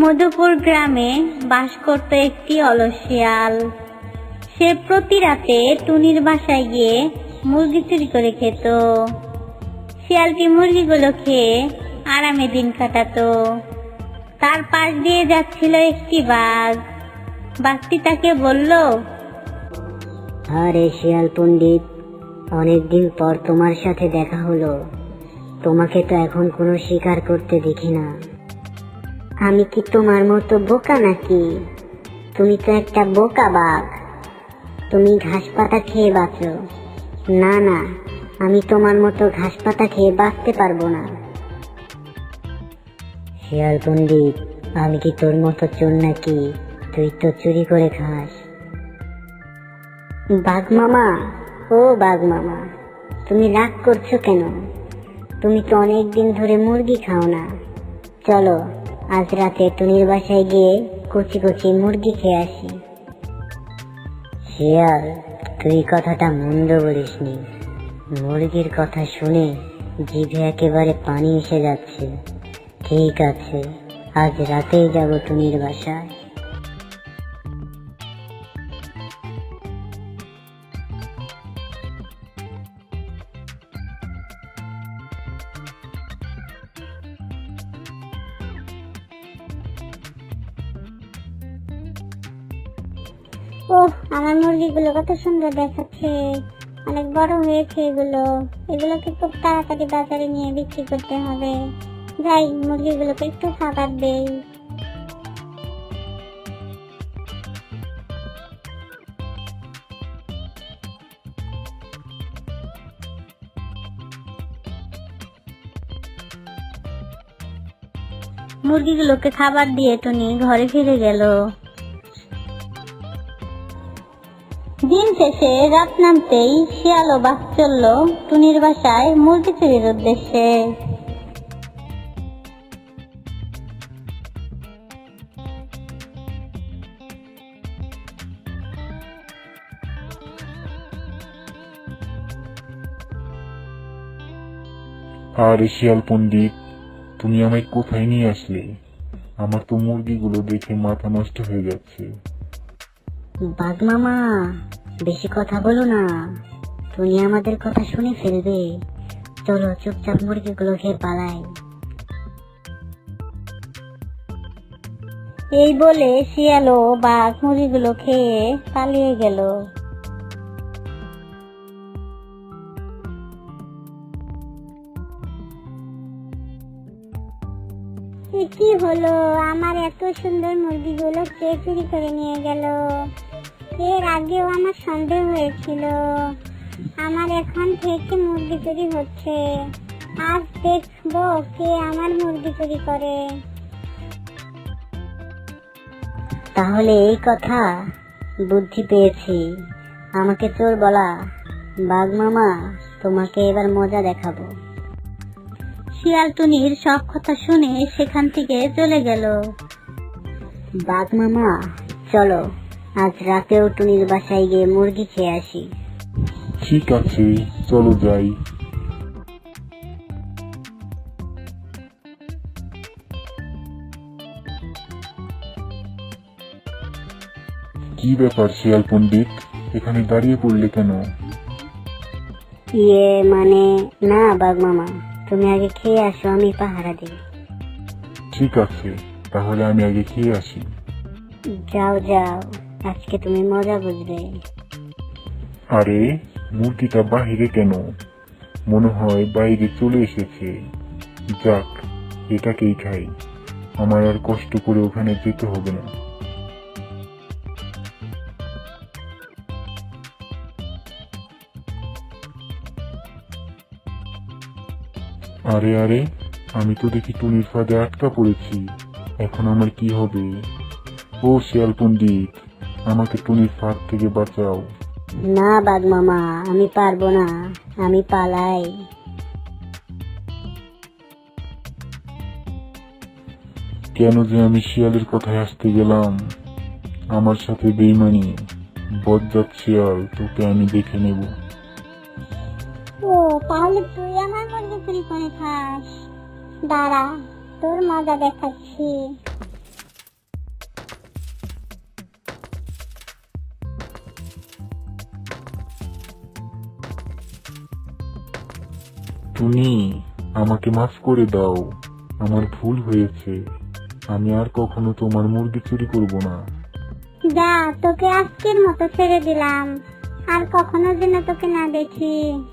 মধুপুর গ্রামে বাস করত একটি অলস শিয়াল সে প্রতি রাতে টুনির বাসায় গিয়ে মুরগি চুরি করে খেত। শিয়ালটি মুরগিগুলো খেয়ে আরামে দিন কাটাতো। তার পাশ দিয়ে যাচ্ছিল একটি বাঘ। বাঘটি তাকে বলল, আরে শিয়াল পণ্ডিত, অনেকদিন পর তোমার সাথে দেখা হলো। তোমাকে তো এখন কোনো শিকার করতে দেখি না। আমি কি তোমার মতো বোকা নাকি? তুমি তো একটা বোকা বাঘ। তুমি ঘাস পাতা খেয়ে বাঁচো। না না, আমি তোমার মতো ঘাস পাতা খেয়ে বাঁচতে পারব না। শিয়াল পণ্ডিত আমি কি তোর মতো চোর নাকি? তুই তো চুরি করে খাস। বাঘ মামা, ও বাঘ মামা, তুমি রাগ করছ কেন? তুমি তো অনেক দিন ধরে মুরগি খাও না। চলো আজ রাতে টুনির বাসায় গিয়ে কুচি কুচি মুরগি খেয়ে আসি। শিয়াল, তুই কথাটা মন্দ বলিসনি। মুরগির কথা শুনে জিভে একেবারে পানি এসে যাচ্ছে। ঠিক আছে, আজ রাতেই যাব টুনির বাসায়। ওহ, আমার মুরগিগুলো কত সুন্দর দেখাচ্ছে। অনেক বড় হয়েছে এগুলো। এগুলোকে খুব তাড়াতাড়ি বাজারে নিয়ে বিক্রি করতে হবে। যাই, মুরগিগুলোকে একটু খাবার দেই। মুরগিগুলোকে খাবার দিয়ে টুনি ঘরে ফিরে গেল। দিন শেষে রাত নামতেই শিয়াল ও বাঘ চলল টুনির বাসায় মুরগি চুরির উদ্দেশ্যে। আরে শিয়াল পণ্ডিত, তুমি আমায় কোথায় নিয়ে আসলে? আমার তো মুরগিগুলো দেখে মাথা নষ্ট হয়ে যাচ্ছে। বাঘ মামা, বেশি কথা বলো না। তুমি আমাদের কথা শুনে ফেলবে। চলো চুপচাপ মুরগিগুলো খেয়ে পালাই। এই বলে শিয়াল বাঘ মুরগিগুলো খেয়ে পালিয়ে গেল। কি হলো? আমার এত সুন্দর মুরগিগুলো কে চুরি করে নিয়ে গেল? এর আগেও আমার সন্দেহ হয়েছিল। আমার এখন থেকে মুরগি চুরি হচ্ছে। আজ দেখব কে আমার মুরগি চুরি করে। তাহলে এই কথা বুদ্ধি পেয়েছি। আমাকে চোর বলা। বাঘ মামা, তোমাকে এবার মজা দেখাবো। শিয়াল টুনির সব কথা শুনে সেখান থেকে চলে গেল। বাঘ মামা, চলো। আজ রাতেও টুনির বাসায় গিয়ে মুরগি খেয়ে আসি। ঠিক আছে চলো যাই। কি ব্যাপার শিয়াল পণ্ডিত? এখানে দাঁড়িয়ে পড়লে কেন? ইয়ে মানে না বাঘ মামা তুমি আগে খেয়ে আসো আমি পাহারা দিই। ঠিক আছে তাহলে আমি আগে খেয়ে আসি। যাও যাও। আজকে তুমি মজা বুঝবে। আরে, মূর্তিটা বাহিরে কেন? মনে হয় বাইরে চলে এসেছে। যাক, এটাকেই খাই। আমার আর কষ্ট করে ওখানে যেতে হবে না। আরে আরে, আমি তো দেখি টুনির ফাঁদে আটকা পড়েছি। এখন আমার কি হবে? ও শিয়াল পণ্ডিত আমাকে টুনির ফাঁদ থেকে বাঁচাও। না বাঘ মামা আমি পারব না আমি পালাই। কেন যে আমি শিয়ালের কথায় আসতে গেলাম? আমার সাথে বেইমানি বজ্জাত শিয়াল তোকে আমি দেখে নেব। ও তাহলে তুই আমার মুরগি চুরি করে খাস। দাঁড়া তোর মজা দেখাচ্ছি। টুনি আমাকে মাফ করে দাও। আমার ভুল হয়েছে। আমি আর কখনো তোমার মুরগি চুরি করব না। যা, তোকে আজকের মতো ছেড়ে দিলাম। আর কখনো যেন তোকে না দেখি।